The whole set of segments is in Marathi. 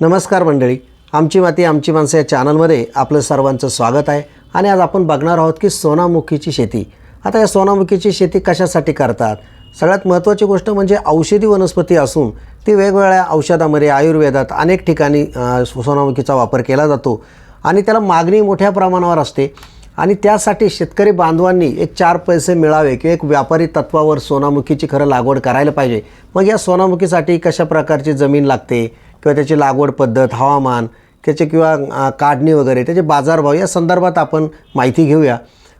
नमस्कार मंडळी. आमची माती आमची माणसं या चॅनलमध्ये आपलं सर्वांचं स्वागत आहे. आणि आज आपण बघणार आहोत की सोनामुखीची शेती. आता या सोनामुखीची शेती कशासाठी करतात? सगळ्यात महत्त्वाची गोष्ट म्हणजे औषधी वनस्पती असून ती वेगवेगळ्या औषधामध्ये आयुर्वेदात अनेक ठिकाणी सोनामुखीचा वापर केला जातो. आणि त्याला मागणी मोठ्या प्रमाणावर असते. आणि त्यासाठी शेतकरी बांधवांनी एक चार पैसे मिळावे किंवा एक व्यापारी तत्वावर सोनामुखीची खरं लागवड करायला पाहिजे. मग या सोनामुखीसाठी कशा प्रकारची जमीन लागते? किंवा त्याची लागवड पद्धत हवामान त्याचे किंवा काढणी वगैरे त्याचे बाजारभाव या संदर्भात आपण माहिती घेऊया.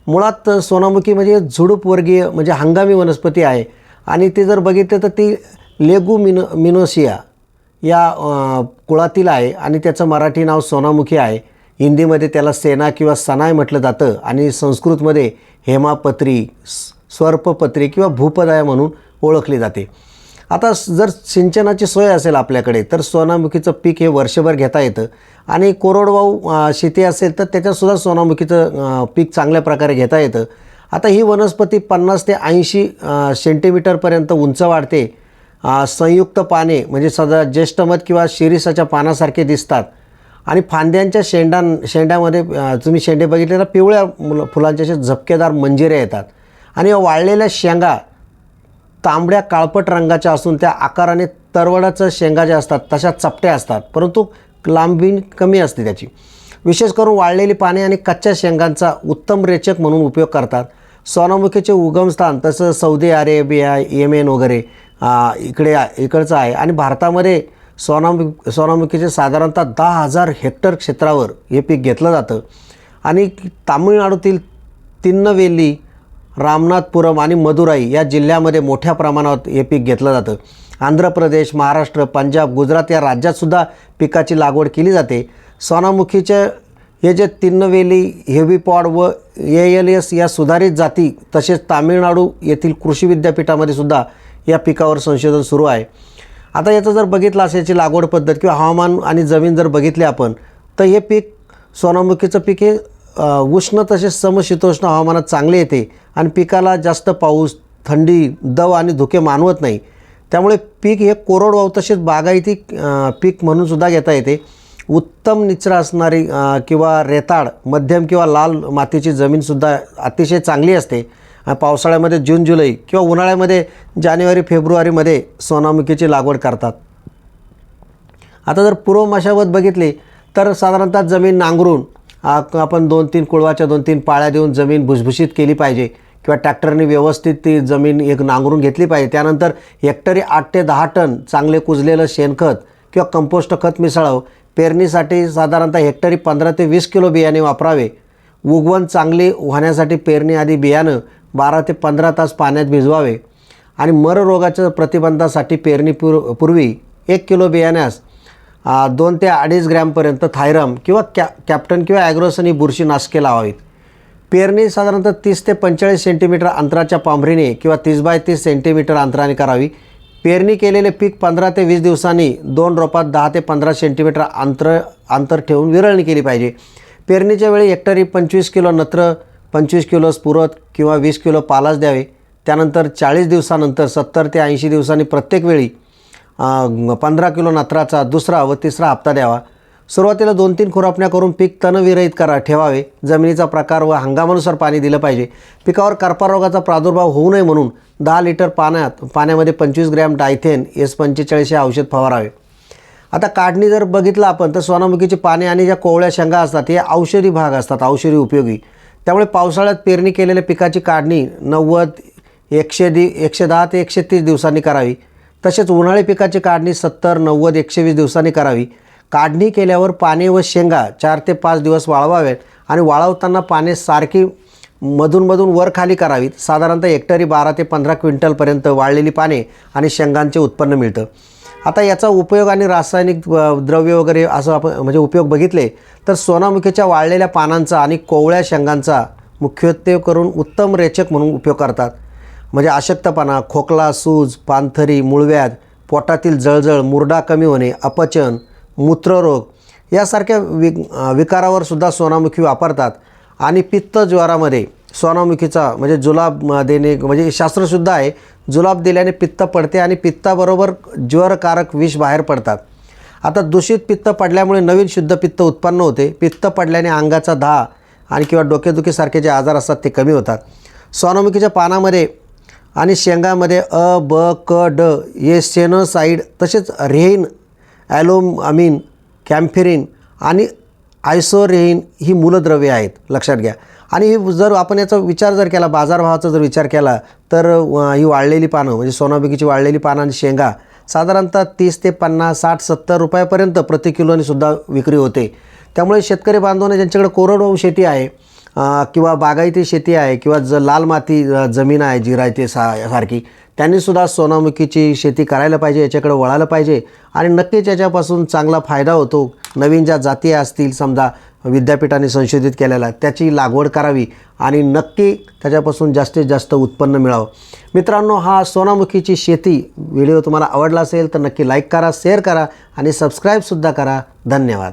मुळात सोनामुखी म्हणजे झुडूपवर्गीय म्हणजे हंगामी वनस्पती आहे. आणि ते जर बघितलं तर ती लेगू मिनो मिनोसिया या कुळातील आहे आणि त्याचं मराठी नाव सोनामुखी आहे. हिंदीमध्ये त्याला सेना किंवा सनाय म्हटलं जातं आणि संस्कृतमध्ये हेमापत्री स्वर्पपत्री सर्पपत्री किंवा भूपदाय म्हणून ओळखली जाते. आता जर सिंचनाची सोय असेल आपल्याकडे तर सोनामुखीचं पीक हे वर्षभर घेता येतं. आणि कोरडवाहू शेती असेल तर त्याच्यातसुद्धा सोनामुखीचं पीक चांगल्या प्रकारे घेता येतं. आता ही वनस्पती पन्नास ते ऐंशी सेंटीमीटरपर्यंत उंच वाढते. संयुक्त पाने म्हणजे सदा ज्येष्ठमध किंवा शिरीसाच्या पानासारखे दिसतात. आणि फांद्यांच्या शेंडां शेंड्यामध्ये तुम्ही शेंडे बघितले तर पिवळ्या मुलं फुलांच्या असे झपकेदार मंजिरे येतात. आणि या वाळलेल्या शेंगा तांबड्या काळपट रंगाच्या असून त्या आकाराने तरवडाचं शेंगा ज्या असतात तशा चपट्या असतात. परंतु लांबी कमी असते त्याची. विशेष करून वाळलेली पाने आणि कच्च्या शेंगांचा उत्तम रेचक म्हणून उपयोग करतात. सोनामुखीचे उगमस्थान तसं सौदी अरेबिया येमेन वगैरे इकडे इकडचं आहे. आणि भारतामध्ये सोनामुखी सोनामुखीचे साधारणतः दहा हजार हेक्टर क्षेत्रावर हे पीक घेतलं जातं. आणि तामिळनाडूतील तिन्नवेली रामनाथपुरम आणि मदुराई या जिल्ह्यामध्ये मोठ्या प्रमाणात हे पीक घेतलं जातं. आंध्र प्रदेश महाराष्ट्र पंजाब गुजरात या राज्यातसुद्धा पिकाची लागवड केली जाते. सोनामुखीचे हे जे तिन्नवेली हेवी पॉड व ए एल एस या सुधारित जाती तसेच तामिळनाडू येथील कृषी विद्यापीठामध्ये सुद्धा या पिकावर संशोधन सुरू आहे. आता याचं जर बघितलं असेल याची लागवड पद्धत किंवा हवामान आणि जमीन जर बघितली आपण तर हे पीक सोनामुखीचं पीक हे उष्ण तसेच समशीतोष्ण हवामानात चांगले येते आणि पिकाला जास्त पाऊस थंडी दव आणि धुके मानवत नाही. त्यामुळे पीक हे कोरडवाहू तसेच बागायती पीक म्हणून सुद्धा घेता येते. उत्तम निचरा असणारी किंवा रेताड मध्यम किंवा लाल मातीची जमीनसुद्धा अतिशय चांगली असते. पावसाळ्यामध्ये जून जुलै किंवा उन्हाळ्यामध्ये जानेवारी फेब्रुवारीमध्ये सोनामुखीची लागवड करतात. आता जर पूर्व मशावत बघितली तर साधारणतः जमीन नांगरून आपण दोन तीन कुळवाच्या दोन तीन पाळ्या देऊन जमीन भुसभुशीत केली पाहिजे. किंवा ट्रॅक्टरने व्यवस्थित ती जमीन एक नांगरून घेतली पाहिजे. त्यानंतर हेक्टरी आठ ते दहा टन चांगले कुजलेलं शेणखत किंवा कंपोस्ट खत मिसळावं. पेरणीसाठी साधारणतः हेक्टरी पंधरा ते वीस किलो बियाणे वापरावे. उगवण चांगली होण्यासाठी पेरणी आधी बियाणं बारा ते पंधरा तास पाण्यात भिजवावे. आणि मर रोगाच्या प्रतिबंधासाठी पेरणीपूर पूर्वी एक किलो बियाण्यास दोन ते अडीच ग्रॅमपर्यंत थायरम किंवा कॅ कॅप्टन किंवा ॲग्रोसन ही बुरशीनाशके लावावीत. पेरणी साधारणतः तीस ते पंचेचाळीस सेंटीमीटर अंतराच्या पांभरीने किंवा तीस बाय तीस सेंटीमीटर अंतराने करावी. पेरणी केलेले पीक पंधरा ते वीस दिवसांनी दोन रोपात दहा ते पंधरा सेंटीमीटर अंतर अंतर ठेवून विरळणी केली पाहिजे. पेरणीच्या वेळी हेक्टरी पंचवीस किलो नत्र पंचवीस किलो स्फुरत किंवा वीस किलो पालाच द्यावे. त्यानंतर चाळीस दिवसानंतर सत्तर ते ऐंशी दिवसांनी प्रत्येक वेळी पंधरा किलो नत्राचा दुसरा व तिसरा हप्ता द्यावा. सुरुवातीला दोन तीन खुरापण्या करून पीक तणविरहित करा ठेवावे. जमिनीचा प्रकार व हंगामानुसार पाणी दिलं पाहिजे. पिकावर करपारोगाचा प्रादुर्भाव होऊ नये म्हणून दहा लिटर पाण्यात पाण्यामध्ये पंचवीस ग्रॅम डायथेन एस पंचेचाळीस हे औषध फवारावे. आता काढणी जर बघितलं आपण तर सोनामुखीची पाने आणि ज्या कोवळ्या शेंगा असतात हे औषधी भाग असतात औषधी उपयोगी. त्यामुळे पावसाळ्यात पेरणी केलेल्या पिकाची काढणी नव्वद एकशे दि एकशे दहा ते एकशे तीस दिवसांनी करावी. तसेच उन्हाळी पिकाची काढणी सत्तर नव्वद एकशे वीस दिवसांनी करावी. काढणी केल्यावर पाने व शेंगा चार ते पाच दिवस वाळवावेत आणि वाळवताना पाने सारखी मधूनमधून वर खाली करावीत. साधारणतः हेक्टरी बारा ते पंधरा क्विंटलपर्यंत वाळलेली पाने आणि शेंगांचे उत्पन्न मिळतं. आता याचा उपयोग आणि रासायनिक द्रव्य वगैरे असं आपण म्हणजे उपयोग बघितले तर सोनामुखीच्या वाळलेल्या पानांचा आणि कोवळ्या शेंगांचा मुख्यत्वे करून उत्तम रेचक म्हणून उपयोग करतात. म्हणजे अशक्तपणा खोकला सूज पानथरी मूळव्याध पोटातील जळजळ मुरडा कमी होणे अपचन मूत्ररोग यासारख्या वि विकारावर सुद्धा सोनामुखी वापरतात. आणि पित्त ज्वरामध्ये सोनामुखीचा म्हणजे जुलाब देणे म्हणजे शास्त्रशुद्ध आहे. जुलाब दिल्याने पित्त पडते आणि पित्ताबरोबर ज्वरकारक विष बाहेर पडतात. आता दूषित पित्त पडल्यामुळे नवीन शुद्ध पित्त उत्पन्न होते. पित्त पडल्याने अंगाचा दहा आणि किंवा डोकेदुखीसारखे जे आजार असतात ते कमी होतात. सोनामुखीच्या पानामध्ये आणि शेंगामध्ये अ ब क ड हे सेनोसाईड तसेच रेन ॲलोम कॅम्फेरिन आणि आयसोरेहीन ही मूलद्रव्ये आहेत. लक्षात घ्या. आणि ही जर आपण याचा विचार जर केला बाजारभावाचा जर विचार केला तर ही वाळलेली पानं म्हणजे सोनाबिकीची वाळलेली पानं आणि शेंगा साधारणतः तीस ते पन्नास साठ सत्तर रुपयापर्यंत प्रति किलोने सुद्धा विक्री होते. त्यामुळे शेतकरी बांधवांना ज्यांच्याकडे कोरडवाहू शेती आहे किंवा बागायती शेती आहे किंवा ज लाल माती जमीन आहे जिरायती सा सारखी त्यांनीसुद्धा सोनामुखीची शेती करायला पाहिजे याच्याकडे वळायला पाहिजे आणि नक्कीच याच्यापासून चांगला फायदा होतो. नवीन ज्या जाती असतील समजा विद्यापीठाने संशोधित केलेला त्याची लागवड करावी आणि नक्की त्याच्यापासून जास्तीत जास्त उत्पन्न मिळावं. मित्रांनो हा सोनामुखीची शेती व्हिडिओ तुम्हाला आवडला असेल तर नक्की लाईक करा शेअर करा आणि सबस्क्राईबसुद्धा करा. धन्यवाद.